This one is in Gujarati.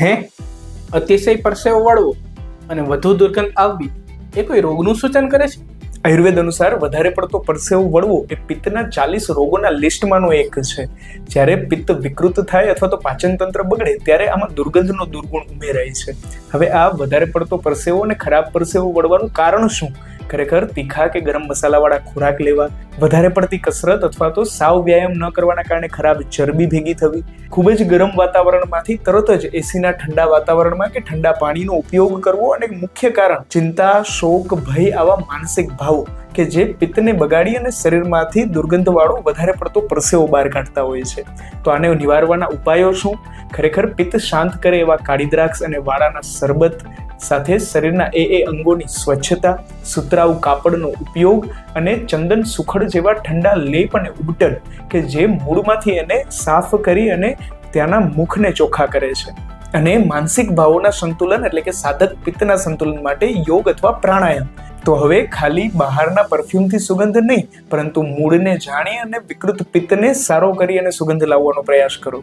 હે? અતિશય પરસેવો વાળવો અને વધુ દુર્ગંધ આવવી એ કોઈ રોગનું સૂચન કરે છે? આયુર્વેદ અનુસાર વધારે પડતો પરસેવો વળવો એ પિત્તના ચાલીસ રોગોના લિસ્ટમાંનો એક છે. જ્યારે પિત્ત વિકૃત થાય અથવા તો પાચન તંત્ર બગડે, ત્યારે આમાં દુર્ગંધનો દુર્ગુણ ઉમેરાય છે. હવે આ વધારે પડતો પરસેવો અને ખરાબ પરસેવો વળવાનું કારણ શું? ખરેખર તીખા કે ગરમ મસાલાવાળા ખોરાક લેવા વધારે પડતી કસરત અથવા તો સાવ વ્યાયામ ન કરવાના કારણે ખરાબ ચરબી ભેગી થવી, ખૂબ જ ગરમ વાતાવરણમાંથી તરત જ એસીના ઠંડા વાતાવરણમાં કે ઠંડા પાણીનો ઉપયોગ કરવો અને મુખ્ય કારણ ચિંતા, શોક, ભય આવા માનસિક ભાવો કે જે પિત્તને બગાડી અને શરીરમાંથી દુર્ગંધવાળો વધારે પડતો પરસેવો બહાર કાઢતા હોય છે. તો આને નિવારવાના ઉપાયો શું? ખરેખર પિત્ત શાંત કરે એવા કાળી દ્રાક્ષ અને વાળાના શરબત સાથે શરીરના એ એ અંગોની સ્વચ્છતા, સુતરાઉ કાપડનો ઉપયોગ અને ચંદન સુખડ જેવા ઠંડા લેપ અને ઉબટન કે જે મૂળમાંથી એને સાફ કરી અને ત્યાંના મુખને ચોખ્ખા કરે છે. અને માનસિક ભાવોના સંતુલન એટલે કે સાધક પિત્તના સંતુલન માટે યોગ અથવા પ્રાણાયામ. તો હવે ખાલી બહારના પરફ્યુમથી સુગંધ નહીં, પરંતુ મૂળને જાણી અને વિકૃત પિત્તને સારો કરી અને સુગંધ લાવવાનો પ્રયાસ કરો.